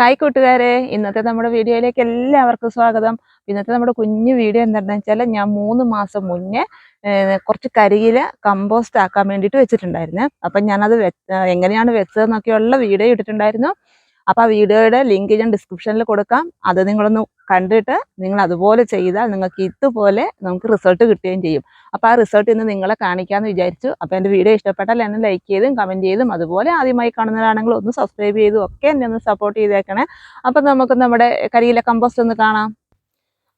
Hi കൂട്ടുകാരെ. ഇന്നത്തെ നമ്മുടെ വീഡിയോയിലേക്ക് എല്ലാവർക്കും സ്വാഗതം. ഇന്നത്തെ നമ്മുടെ കുഞ്ഞു വീഡിയോ എന്താണെന്ന് വെച്ചാൽ ഞാൻ മൂന്ന് മാസം മുന്നേ കുറച്ച് കരിയില കമ്പോസ്റ്റ് ആക്കാൻ വേണ്ടിയിട്ട് വെച്ചിട്ടുണ്ടായിരുന്നു. അപ്പം ഞാനത് എങ്ങനെയാണ് വെച്ചതെന്നൊക്കെയുള്ള വീഡിയോ ഇട്ടിട്ടുണ്ടായിരുന്നു. അപ്പം ആ വീഡിയോയുടെ ലിങ്ക് ഞാൻ ഡിസ്ക്രിപ്ഷനിൽ കൊടുക്കാം. അത് നിങ്ങളൊന്ന് കണ്ടിട്ട് നിങ്ങൾ അതുപോലെ ചെയ്താൽ നിങ്ങൾക്ക് ഇതുപോലെ നമുക്ക് റിസൾട്ട് കിട്ടുകയും ചെയ്യും. അപ്പോൾ ആ റിസൾട്ട് ഇന്ന് നിങ്ങളെ കാണിക്കാമെന്ന് വിചാരിച്ചു. അപ്പോൾ എന്റെ വീഡിയോ ഇഷ്ടപ്പെട്ടാൽ എന്നെ ലൈക്ക് ചെയ്തും കമന്റ് ചെയ്തും അതുപോലെ ആദ്യമായി കാണുന്നവരാണെങ്കിൽ ഒന്ന് സബ്സ്ക്രൈബ് ചെയ്തും ഒക്കെ എന്നെ ഒന്ന് സപ്പോർട്ട് ചെയ്തേക്കണേ. അപ്പം നമുക്ക് നമ്മുടെ കരിയില കമ്പോസ്റ്റ് ഒന്ന് കാണാം.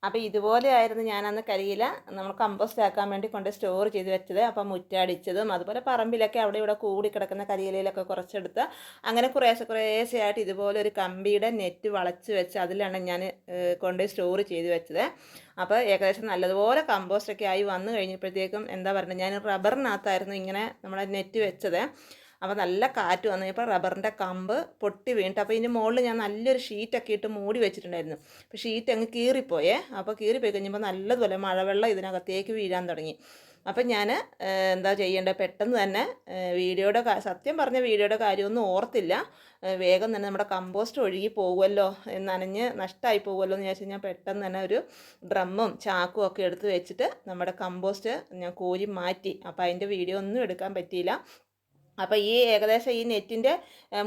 അപ്പോൾ ഇതുപോലെയായിരുന്നു ഞാൻ അന്ന് കരിയില നമ്മൾ കമ്പോസ്റ്റ് ആക്കാൻ വേണ്ടി കൊണ്ട് സ്റ്റോർ ചെയ്ത് വെച്ചത്. അപ്പം മുറ്റടിച്ചതും അതുപോലെ പറമ്പിലൊക്കെ അവിടെ ഇവിടെ കൂടി കിടക്കുന്ന കരിയിലയിലൊക്കെ കുറച്ചെടുത്ത് അങ്ങനെ കുറേശ്ശെ കുറേശ്ശെ ആയിട്ട് ഇതുപോലെ ഒരു കമ്പിയുടെ നെറ്റ് വളച്ച് വെച്ച് അതിലാണ് ഞാൻ കൊണ്ട് സ്റ്റോർ ചെയ്ത് വെച്ചത്. അപ്പോൾ ഏകദേശം നല്ലതുപോലെ കമ്പോസ്റ്റൊക്കെ ആയി വന്നു കഴിഞ്ഞപ്പോഴത്തേക്കും എന്താ പറയുക ഞാൻ റബ്ബറിനകത്തായിരുന്നു ഇങ്ങനെ നമ്മുടെ നെറ്റ് വെച്ചത്. അപ്പോൾ നല്ല കാറ്റ് വന്നു. കഴിഞ്ഞപ്പോൾ റബ്ബറിന്റെ കമ്പ് പൊട്ടി വീണിട്ട് അപ്പോൾ ഇതിന്റെ മുകളിൽ ഞാൻ നല്ലൊരു ഷീറ്റൊക്കെ ഇട്ട് മൂടി വെച്ചിട്ടുണ്ടായിരുന്നു. അപ്പോൾ ഷീറ്റ് അങ്ങ് കീറിപ്പോയേ. അപ്പോൾ കീറിപ്പോയി കഴിഞ്ഞപ്പോൾ നല്ലതുപോലെ മഴവെള്ളം ഇതിനകത്തേക്ക് വീഴാൻ തുടങ്ങി. അപ്പം ഞാൻ എന്താ ചെയ്യേണ്ടത് പെട്ടെന്ന് തന്നെ വീഡിയോയുടെ സത്യം പറഞ്ഞ വീഡിയോയുടെ കാര്യമൊന്നും ഓർത്തില്ല. വേഗം തന്നെ നമ്മുടെ കമ്പോസ്റ്റ് ഒഴുകി പോകുമല്ലോ എന്നനഞ്ഞ് നനഞ്ഞ് നഷ്ടമായി പോകുമല്ലോ എന്ന് വിചാരിച്ച് ഞാൻ പെട്ടെന്ന് തന്നെ ഒരു ഡ്രമ്മും ചാക്കും ഒക്കെ എടുത്ത് വെച്ചിട്ട് നമ്മുടെ കമ്പോസ്റ്റ് ഞാൻ കോരി മാറ്റി. അപ്പോൾ അതിന്റെ വീഡിയോ ഒന്നും എടുക്കാൻ പറ്റിയില്ല. അപ്പോൾ ഈ ഏകദേശം ഈ നെറ്റിന്റെ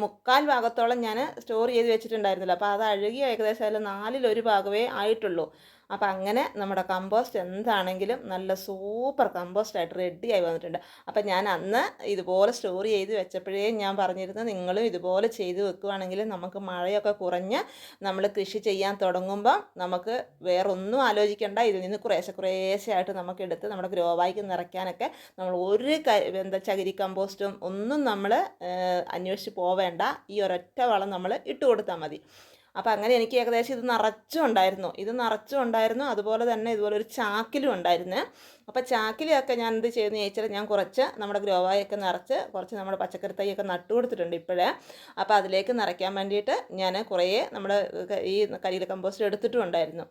മുക്കാൽ ഭാഗത്തോളം ഞാൻ സ്റ്റോർ ചെയ്ത് വെച്ചിട്ടുണ്ടായിരുന്നല്ലോ. അപ്പോൾ അത് അഴുകി ഏകദേശം അതിൽ നാലിലൊരു ഭാഗമേ ആയിട്ടുള്ളൂ. അപ്പോൾ അങ്ങനെ നമ്മുടെ കമ്പോസ്റ്റ് എന്താണെങ്കിലും നല്ല സൂപ്പർ കമ്പോസ്റ്റ് ആയിട്ട് ആയി വന്നിട്ടുണ്ട്. അപ്പോൾ ഞാൻ അന്ന് ഇതുപോലെ സ്റ്റോർ ചെയ്ത് വെച്ചപ്പോഴേ ഞാൻ പറഞ്ഞിരുന്നു നിങ്ങളും ഇതുപോലെ ചെയ്ത് വെക്കുകയാണെങ്കിൽ നമുക്ക് മഴയൊക്കെ കുറഞ്ഞ് നമ്മൾ കൃഷി ചെയ്യാൻ തുടങ്ങുമ്പം നമുക്ക് വേറൊന്നും ആലോചിക്കേണ്ട. ഇതിൽ നിന്ന് കുറേശ്ശെ ആയിട്ട് നമുക്ക് എടുത്ത് നമ്മുടെ ഗ്രോവായിക്ക് നിറയ്ക്കാനൊക്കെ നമ്മൾ ഒരു എന്താ ചകിരി കമ്പോസ്റ്റും ഒന്നും നമ്മൾ അന്വേഷിച്ച് പോവേണ്ട. ഈ ഒരൊറ്റ വളം നമ്മൾ ഇട്ട് കൊടുത്താൽ മതി. അപ്പോൾ അങ്ങനെ എനിക്ക് ഏകദേശം ഇത് നിറച്ചും ഉണ്ടായിരുന്നു. ഇത് നിറച്ചും ഉണ്ടായിരുന്നു. അതുപോലെ തന്നെ ഇതുപോലെ ഒരു ചാക്കിലും ഉണ്ടായിരുന്നു. അപ്പോൾ ചാക്കിലൊക്കെ ഞാൻ എന്ത് ചെയ്യുന്നു ചോദിച്ചാൽ ഞാൻ കുറച്ച് നമ്മുടെ ഗ്രോവായൊക്കെ നിറച്ച് കുറച്ച് നമ്മുടെ പച്ചക്കറി തൈയൊക്കെ നട്ടു കൊടുത്തിട്ടുണ്ട് ഇപ്പോഴേ. അപ്പോൾ അതിലേക്ക് നിറയ്ക്കാൻ വേണ്ടിയിട്ട് ഞാൻ കുറേ നമ്മുടെ ഈ കരിയില കമ്പോസ്റ്റ് എടുത്തിട്ടും ഉണ്ടായിരുന്നു.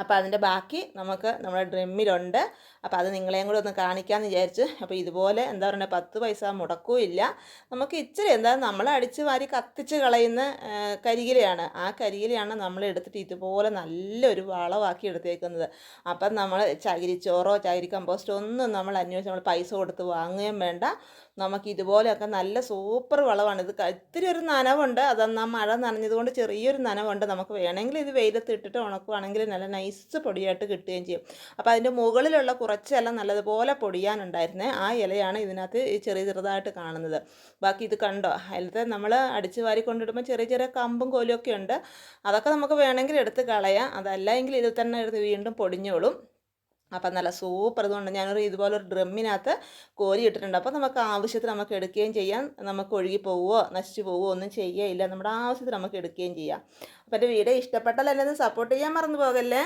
അപ്പോൾ അതിന്റെ ബാക്കി നമുക്ക് നമ്മുടെ ഡ്രമ്മിലുണ്ട്. അപ്പോൾ അത് നിങ്ങളെയും കൂടെ ഒന്ന് കാണിക്കാമെന്ന് വിചാരിച്ച്. അപ്പോൾ ഇതുപോലെ എന്താ പറയുക പത്ത് പൈസ മുടക്കവും ഇല്ല. നമുക്ക് ഇച്ചിരി എന്താ നമ്മൾ അടിച്ച് വാരി കത്തിച്ച് കളയുന്ന കരികിലയാണ് ആ കരികിലയാണ് നമ്മൾ എടുത്തിട്ട് ഇതുപോലെ നല്ലൊരു വളമാക്കി എടുത്തേക്കുന്നത്. അപ്പം നമ്മൾ ചകിരിച്ചോറോ ചകിരി കമ്പോസ്റ്റോ ഒന്നും നമ്മൾ അന്വേഷിച്ച് നമ്മൾ പൈസ കൊടുത്ത് വാങ്ങുകയും വേണ്ട. നമുക്ക് ഇതുപോലെയൊക്കെ നല്ല സൂപ്പർ വളമാണ് ഇത് ഇത്തിരി ഒരു നനവുണ്ട്. അതെന്നാ മഴ നനഞ്ഞതുകൊണ്ട് ചെറിയൊരു നനവുണ്ട് നമുക്ക് വേണമെങ്കിൽ ഇത് വെയിലത്ത് ഇട്ടിട്ട് ഉണക്കുവാണെങ്കിൽ നല്ല നൈസ് പൊടിയായിട്ട് കിട്ടുകയും ചെയ്യും. അപ്പോൾ അതിന്റെ മുകളിലുള്ള കുറച്ച് നല്ലതുപോലെ പൊടിയാനുണ്ടായിരുന്നേ. ആ ഇലയാണ് ഇതിനകത്ത് ചെറിയ ചെറുതായിട്ട് കാണുന്നത്. ബാക്കി ഇത് കണ്ടോ? അതിലത്തെ നമ്മൾ അടിച്ച് വാരി കൊണ്ടിടുമ്പോൾ ചെറിയ ചെറിയ കമ്പും കോലും ഒക്കെ ഉണ്ട്. അതൊക്കെ നമുക്ക് വേണമെങ്കിൽ എടുത്ത് കളയാം. അതല്ല എങ്കിൽ ഇതിൽ തന്നെ എടുത്ത് വീണ്ടും പൊടിഞ്ഞോളും. അപ്പം നല്ല സൂപ്പർ ഇതുകൊണ്ട് ഞാനൊരു ഇതുപോലെ ഒരു ഡ്രമ്മിനകത്ത് കോരി ഇട്ടിട്ടുണ്ട്. അപ്പോൾ നമുക്ക് ആവശ്യത്തിന് നമുക്ക് എടുക്കുകയും ചെയ്യാം. നമുക്ക് ഒഴുകി പോവുമോ നശിച്ചു പോവുമോ ഒന്നും ചെയ്യുകയില്ല നമ്മുടെ ആവശ്യത്തിന് നമുക്ക് എടുക്കുകയും ചെയ്യാം. അപ്പോൾ എന്റെ വീഡിയോ ഇഷ്ടപ്പെട്ടാൽ എന്നെ സപ്പോർട്ട് ചെയ്യാൻ മറന്നു പോകല്ലേ?